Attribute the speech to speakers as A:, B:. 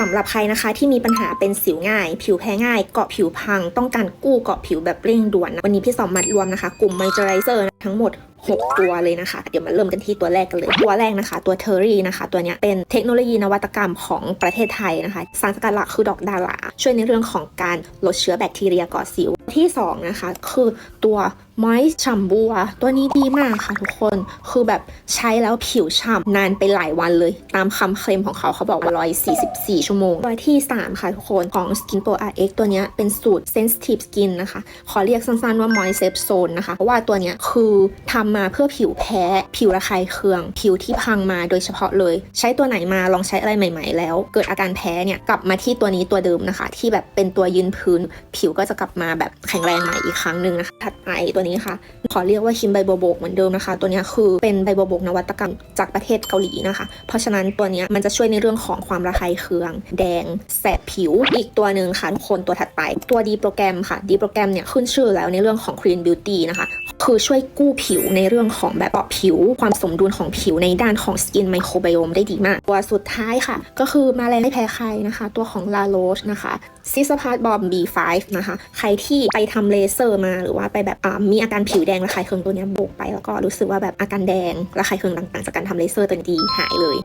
A: สำหรับใครนะคะที่มีปัญหาเป็นสิวง่าย ผิวแพ้ง่าย เกาะผิวพัง ต้องการกู้เกาะผิวแบบเร่งด่วนนะวันนี้พี่สอมมัดรวมนะคะ กลุ่ม Moisturizer นะทั้งหมด 6 ตัวเลยนะคะ เดี๋ยวมาเริ่มกันที่ตัวแรกกันเลย ตัวแรกนะคะ ตัวเทอรี่นะคะ ตัวเนี้ยเป็นเทคโนโลยีนวัตกรรมของประเทศไทยนะคะ สารสกัดหลักคือดอกดาราช่วยในเรื่องของการลดเชื้อแบคทีเรียก่อสิวที่สองนะคะคือตัว Moist Shampoo ตัวนี้ดีมากค่ะทุกคนคือแบบใช้แล้วผิวฉ่ำนานไปหลายวันเลย ตามคำเคลมของเขาเขาบอกว่า 144 ชั่วโมง ตัวที่ 3 ค่ะทุกคนของ Skin Pro RX ตัวนี้เป็นสูตร Sensitive Skin นะคะ ขอเรียกสั้นๆว่า Moist Safe Zone นะคะ เพราะว่าตัวนี้คือทำมาเพื่อผิวแพ้ ผิวระคายเคือง ผิวที่พังมาโดยเฉพาะเลย ใช้ตัวไหนมาลองใช้อะไรใหม่ ๆ แล้ว เกิดอาการแพ้เนี่ยกลับมาที่ตัวนี้ตัวเดิมนะคะ ที่แบบเป็นตัวยืนพื้น ผิวก็จะกลับมาแบบแข็งแรงใหม่อีกครั้งหนึ่งนะคะถัดไปตัวนี้ค่ะ ขอเรียกว่าคิมไบโบโบกเหมือนเดิมนะคะ ตัวนี้คือเป็นไบโบโบกนวัตกรรมจากประเทศเกาหลีนะคะ เพราะฉะนั้นตัวนี้มันจะช่วยในเรื่องของความระคายเคือง แดง แสบผิวอีกตัวหนึ่งค่ะทุกคนตัวถัดไปตัวดีโปรแกรมค่ะดีโปรแกรมเนี่ยขึ้นชื่อแล้วในเรื่องของ Clean Beauty นะคะ คือช่วยกู้ผิวในเรื่องของแบบเปราะผิว ความสมดุลของผิวในด้านของสกินไมโครไบโอมได้ดีมาก ตัวสุดท้ายค่ะ ก็คือมาแรงไม่แพ้ใครนะคะ ตัวของ La Roche นะคะซิสพาร์ตบอม B5 นะคะ ใครที่ไปทำเลเซอร์มาหรือว่าไปแบบอ่ามีอาการผิวแดงระคายเคืองตัวนี้โบกไป แล้วก็รู้สึกว่าแบบอาการแดงระคายเคืองต่างๆ จากการทำเลเซอร์ตัวนี้ดีหายเลย